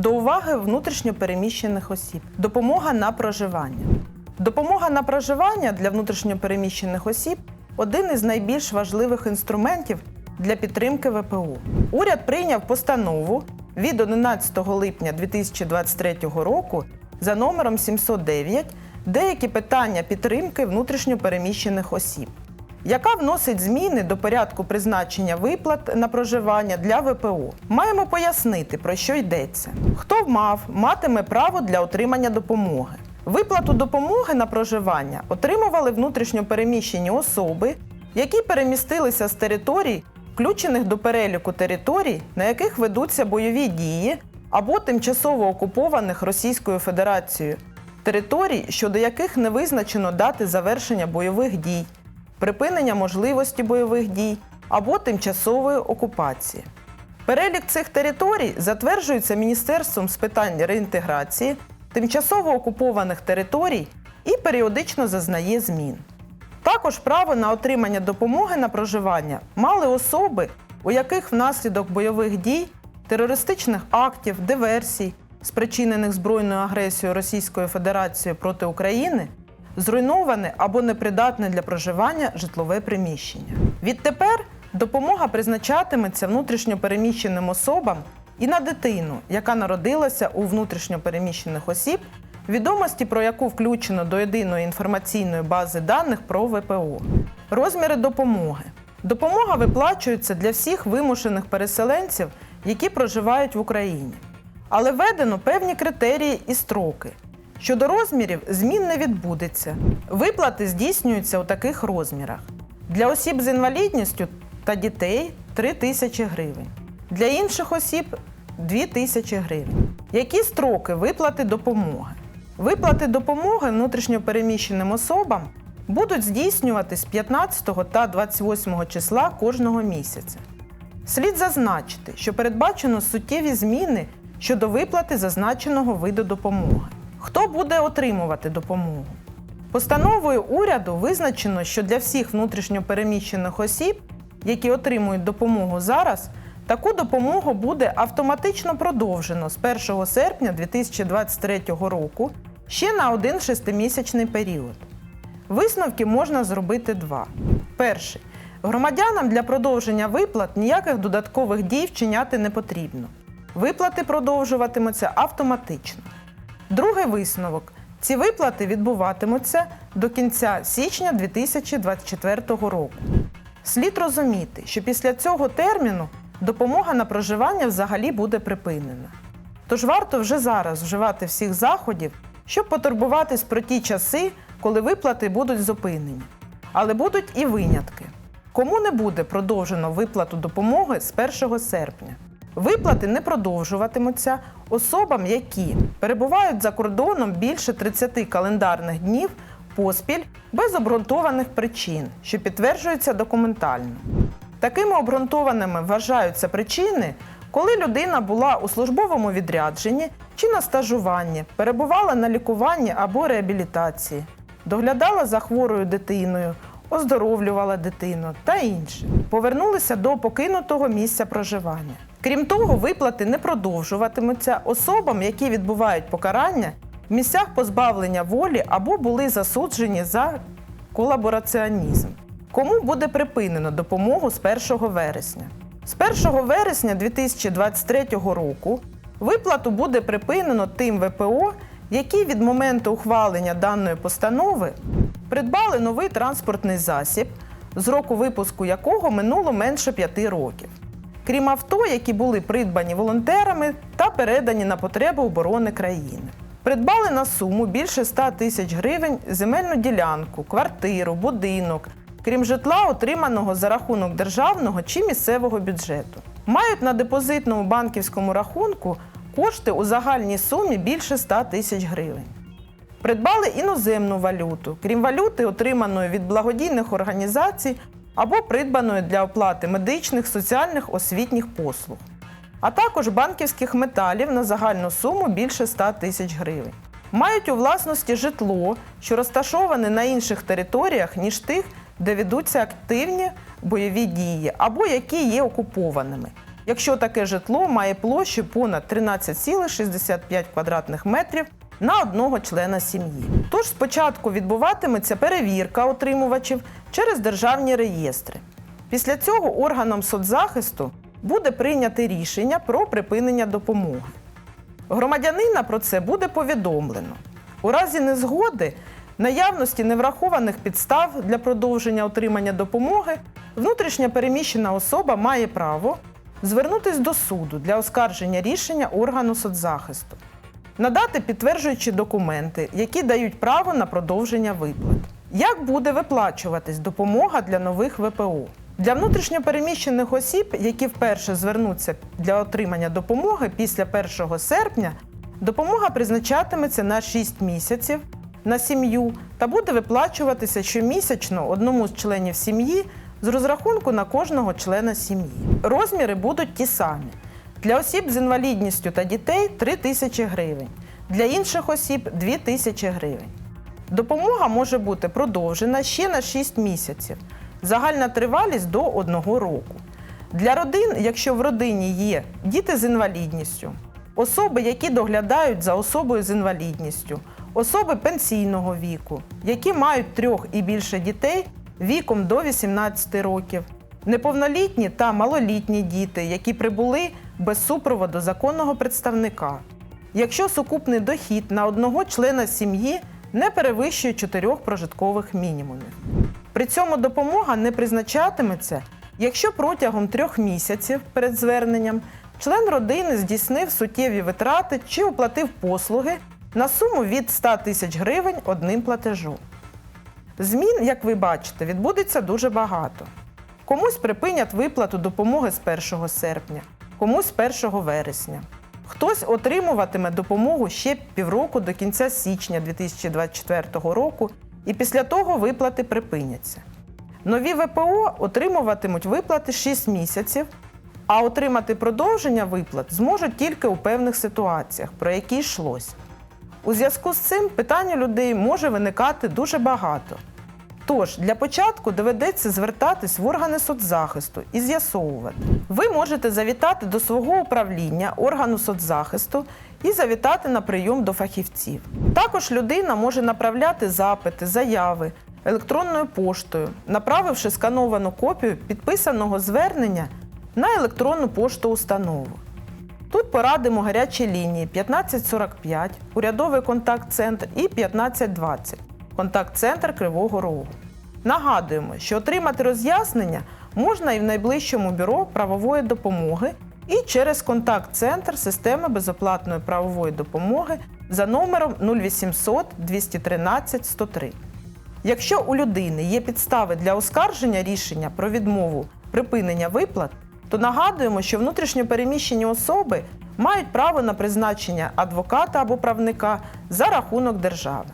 До уваги внутрішньопереміщених осіб. Допомога на проживання. Допомога на проживання для внутрішньопереміщених осіб один із найбільш важливих інструментів для підтримки ВПО. Уряд прийняв постанову від 11 липня 2023 року за номером 709 деякі питання підтримки внутрішньопереміщених осіб яка вносить зміни до порядку призначення виплат на проживання для ВПО. Маємо пояснити, про що йдеться. Хто мав, матиме право для отримання допомоги. Виплату допомоги на проживання отримували внутрішньопереміщені особи, які перемістилися з територій, включених до переліку територій, на яких ведуться бойові дії, або тимчасово окупованих Російською Федерацією, територій, щодо яких не визначено дати завершення бойових дій припинення можливості бойових дій або тимчасової окупації. Перелік цих територій затверджується Міністерством з питань реінтеграції, тимчасово окупованих територій і періодично зазнає змін. Також право на отримання допомоги на проживання мали особи, у яких внаслідок бойових дій, терористичних актів, диверсій, спричинених збройною агресією Російської Федерації проти України, зруйноване або непридатне для проживання житлове приміщення. Відтепер допомога призначатиметься внутрішньопереміщеним особам і на дитину, яка народилася у внутрішньопереміщених осіб, відомості про яку включено до єдиної інформаційної бази даних про ВПО. Розміри допомоги. Допомога виплачується для всіх вимушених переселенців, які проживають в Україні. Але введено певні критерії і строки. Щодо розмірів, змін не відбудеться. Виплати здійснюються у таких розмірах. Для осіб з інвалідністю та дітей 3 тисячі гривень. Для інших осіб 2 тисячі гривень. Які строки виплати допомоги? Виплати допомоги внутрішньопереміщеним особам будуть здійснюватись 15 та 28 числа кожного місяця. Слід зазначити, що передбачено суттєві зміни щодо виплати зазначеного виду допомоги. Хто буде отримувати допомогу? Постановою уряду визначено, що для всіх внутрішньопереміщених осіб, які отримують допомогу зараз, таку допомогу буде автоматично продовжено з 1 серпня 2023 року ще на один шестимісячний період. Висновки можна зробити два. Перший. Громадянам для продовження виплат ніяких додаткових дій вчиняти не потрібно. Виплати продовжуватимуться автоматично. Другий висновок. Ці виплати відбуватимуться до кінця січня 2024 року. Слід розуміти, що після цього терміну допомога на проживання взагалі буде припинена. Тож варто вже зараз вживати всіх заходів, щоб потурбуватись про ті часи, коли виплати будуть зупинені. Але будуть і винятки. Кому не буде продовжено виплату допомоги з 1 серпня? Виплати не продовжуватимуться особам, які перебувають за кордоном більше 30 календарних днів поспіль без обґрунтованих причин, що підтверджуються документально. Такими обґрунтованими вважаються причини, коли людина була у службовому відрядженні чи на стажуванні, перебувала на лікуванні або реабілітації, доглядала за хворою дитиною, оздоровлювала дитину та інше. Повернулися до покинутого місця проживання. Крім того, виплати не продовжуватимуться особам, які відбувають покарання в місцях позбавлення волі або були засуджені за колабораціонізм. Кому буде припинено допомогу з 1 вересня? З 1 вересня 2023 року виплату буде припинено тим ВПО, які від моменту ухвалення даної постанови придбали новий транспортний засіб, з року випуску якого минуло менше 5 років крім авто, які були придбані волонтерами та передані на потреби оборони країни. Придбали на суму більше 100 тисяч гривень земельну ділянку, квартиру, будинок, крім житла, отриманого за рахунок державного чи місцевого бюджету. Мають на депозитному банківському рахунку кошти у загальній сумі більше 100 тисяч гривень. Придбали іноземну валюту, крім валюти, отриманої від благодійних організацій або придбаної для оплати медичних, соціальних, освітніх послуг, а також банківських металів на загальну суму більше 100 тисяч гривень. Мають у власності житло, що розташоване на інших територіях, ніж тих, де ведуться активні бойові дії, або які є окупованими, якщо таке житло має площу понад 13,65 квадратних метрів на одного члена сім'ї. Тож спочатку відбуватиметься перевірка отримувачів через державні реєстри. Після цього органом соцзахисту буде прийняти рішення про припинення допомоги. Громадянина про це буде повідомлено. У разі незгоди, наявності неврахованих підстав для продовження отримання допомоги, внутрішньо переміщена особа має право звернутися до суду для оскарження рішення органу соцзахисту, надати підтверджуючі документи, які дають право на продовження виплат. Як буде виплачуватись допомога для нових ВПО? Для внутрішньопереміщених осіб, які вперше звернуться для отримання допомоги після 1 серпня, допомога призначатиметься на 6 місяців на сім'ю та буде виплачуватися щомісячно одному з членів сім'ї з розрахунку на кожного члена сім'ї. Розміри будуть ті самі. Для осіб з інвалідністю та дітей 3 тисячі гривень, для інших осіб 2 тисячі гривень. Допомога може бути продовжена ще на 6 місяців. Загальна тривалість до 1 року. Для родин, якщо в родині є діти з інвалідністю, особи, які доглядають за особою з інвалідністю, особи пенсійного віку, які мають трьох і більше дітей віком до 18 років, неповнолітні та малолітні діти, які прибули без супроводу законного представника, якщо сукупний дохід на одного члена сім'ї не перевищує чотирьох прожиткових мінімумів. При цьому допомога не призначатиметься, якщо протягом трьох місяців перед зверненням член родини здійснив суттєві витрати чи оплатив послуги на суму від 100 тисяч гривень одним платежом. Змін, як ви бачите, відбудеться дуже багато. Комусь припинять виплату допомоги з 1 серпня, комусь 1 вересня. Хтось отримуватиме допомогу ще півроку до кінця січня 2024 року, і після того виплати припиняться. Нові ВПО отримуватимуть виплати 6 місяців, а отримати продовження виплат зможуть тільки у певних ситуаціях, про які йшлось. У зв'язку з цим питань у людей може виникати дуже багато. Тож для початку доведеться звертатись в органи соцзахисту і з'ясовувати. Ви можете завітати до свого управління органу соцзахисту і завітати на прийом до фахівців. Також людина може направляти запити, заяви електронною поштою, направивши скановану копію підписаного звернення на електронну пошту установи. Тут порадимо гарячі лінії 1545, урядовий контакт-центр і 1520, контакт-центр Кривого Рогу. Нагадуємо, що отримати роз'яснення можна і в найближчому бюро правової допомоги і через контакт-центр системи безоплатної правової допомоги за номером 0800 213 103. Якщо у людини є підстави для оскарження рішення про відмову припинення виплат, то нагадуємо, що внутрішньопереміщені особи мають право на призначення адвоката або правника за рахунок держави.